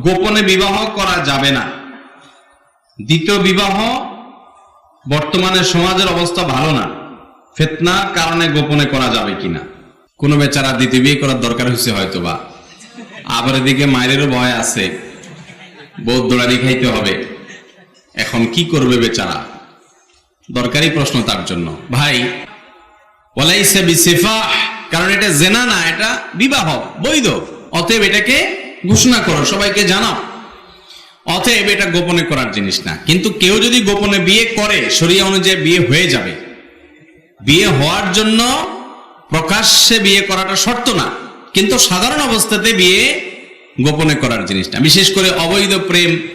গোপনে বিবাহ করা যাবে না। দ্বিতীয় বিবাহ বর্তমানে সমাজের অবস্থা ভালো না। ফেতনার কারণে গোপনে করা যাবে কিনা। কোনো বেচারা দ্বিতীয় বিয়ে করার দরকার হয়েছে হয়তো বা আবার এদিকে মায়েরও ভয় আছে। বৌদ্ধ দৌড়ানি খাইতে হবে। এখন কি করবে বেচারা? দরকারি প্রশ্ন তার জন্য। ভাই, ওয়ালাইসা বিসিফাহ কারণ এটা জেনা না, এটা বিবাহ, বৈধ। অতএব এটাকে ঘোষণা করো, সবাইকে জানাও। অতএব এটা গোপনে করার জিনিস না। কিন্তু কেউ যদি গোপনে বিয়ে করে, শরিয়া অনুযায়ী বিয়ে হয়ে যাবে। বিয়ে হওয়ার জন্য প্রকাশ্যে বিয়ে করাটা শর্ত না। কিন্তু সাধারণ অবস্থাতে বিয়ে গোপনে করার জিনিস না। বিশেষ করে অবৈধ প্রেম,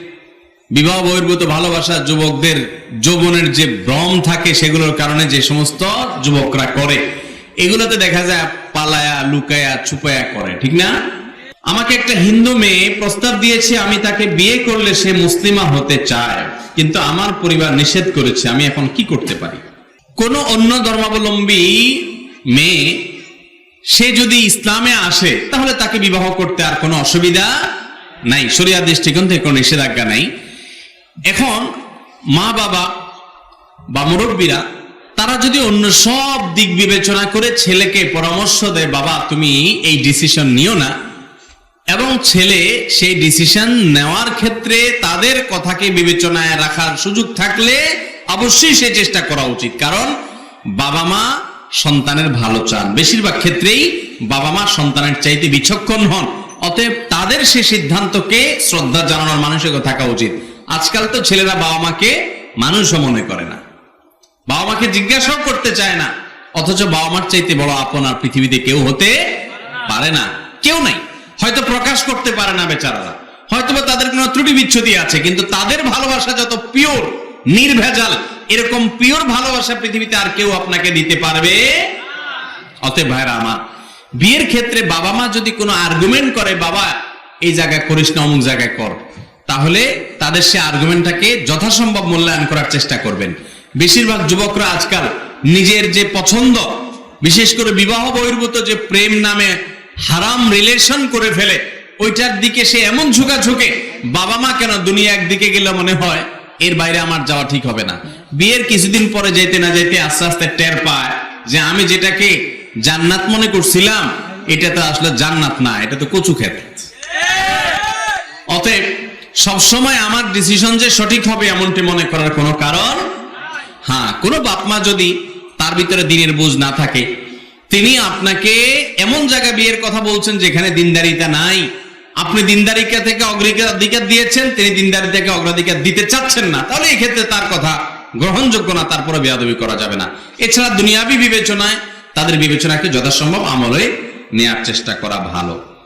বিবাহ বহির্ভূত ভালোবাসা যুবকদের যৌবনের যে ভ্রম থাকে, সেগুলোর কারণে যে সমস্ত যুবকরা করে, এগুলোতে দেখা যায় পালায়া, লুকায়া, ছুপায়া করে, ঠিক না? আমাকে একটা হিন্দু মেয়ে প্রস্তাব দিয়েছে, আমি তাকে বিয়ে করলে সে মুসলিমা হতে চায়। কিন্তু আমার পরিবার নিষেধ করেছে, আমি এখন কি করতে পারি? কোন অন্য ধর্মাবলম্বী মেয়ে, সে যদি ইসলামে আসে, তাহলে তাকে বিবাহ করতে আর কোনো অসুবিধা নাই। শরিয়া দৃষ্টিকোণ থেকে কোনো নিষেধাজ্ঞা নাই। এখন মা বাবা বা মুরব্বীরা, তারা যদি অন্য সব দিক বিবেচনা করে ছেলেকে পরামর্শ দেয়, বাবা, তুমি এই ডিসিশন নিও না। এবং ছেলে সেই ডিসিশন নেওয়ার ক্ষেত্রে তাদের কথাকে বিবেচনায় রাখার সুযোগ থাকলে অবশ্যই সে চেষ্টা করা উচিত। কারণ বাবা মা সন্তানের ভালো চান। বেশিরভাগ ক্ষেত্রেই বাবা মা সন্তানের চাইতে বিচক্ষণ হন। অতএব তাদের সে সিদ্ধান্তকে শ্রদ্ধা জানানোর মানসিকতা থাকা উচিত। আজকাল তো ছেলেরা বাবা মাকে মানুষও মনে করে না। বাবা মাকে জিজ্ঞাসাও করতে চায় না। অথচ বাবা মার চাইতে বড় আপন আর পৃথিবীতে কেউ হতে পারে না। কেউ নাই। হয়তো প্রকাশ করতে পারে না বেচারারা। হয়তো তাদের কোনো ত্রুটি বিচ্ছুতি আছে, কিন্তু তাদের ভালোবাসা যত পিওর নির্ভেজাল, এরকম পিওর ভালোবাসা পৃথিবীতে আর কেউ আপনাকে দিতে পারবে অতএব ভাইরা আমার, বিয়ের ক্ষেত্রে বাবা মা যদি কোনো আর্গুমেন্ট করে, বাবা, এই জায়গায় করিস না, অমুক জায়গায় কর। তাহলে তাদের সে আর্গুমেন্টটাকে যথাসম্ভব মূল্যায়ন করার চেষ্টা করবেন। বেশিরভাগ যুবকরা আজকাল নিজের যে পছন্দ, বিশেষ করে বিবাহ বহির্ভূত যে প্রেম নামে হারাম রিলেশন করে ফেলে। ওইটার দিকে সে এমন ঝুঁকা ঝুঁকে বাবা মা কেন দুনিয়া একদিকে গেলে মনে হয়, এর বাইরে আমার যাওয়া ঠিক হবে না। বিয়ের কিছুদিন পরে যেতে না যেতে আস্তে আস্তে টের পায় যে আমি যেটাকে জান্নাত মনে করছিলাম, এটা তো আসলে জান্নাত না, এটা তো কচু ক্ষেত। অতএব, সবসময় আমার ডিসিশন যে সঠিক হবে এমনটি মনে করার কোনো কারণ? হ্যাঁ কোনো বাপমা যদি তার ভিতরে দিনের বুঝ না থাকে তিনি আপনাকে এমন জায়গা বিয়ের কথা বলছেন যেখানে দিনদারিতা নাই। আপনি দিনদারিকা থেকে অগ্রাধিকার দিয়েছেন, তিনি দিনদারি থেকে অগ্রাধিকার দিতে চাচ্ছেন না। তাহলে ক্ষেত্রে তার কথা গ্রহণযোগ্য না, তারপরে বেয়াদবি করা যাবে না। এছাড়া দুনিয়াবি বিবেচনায় তাদের বিবেচনাকে যথাসম্ভব আমলে নেয়ার চেষ্টা করা ভালো।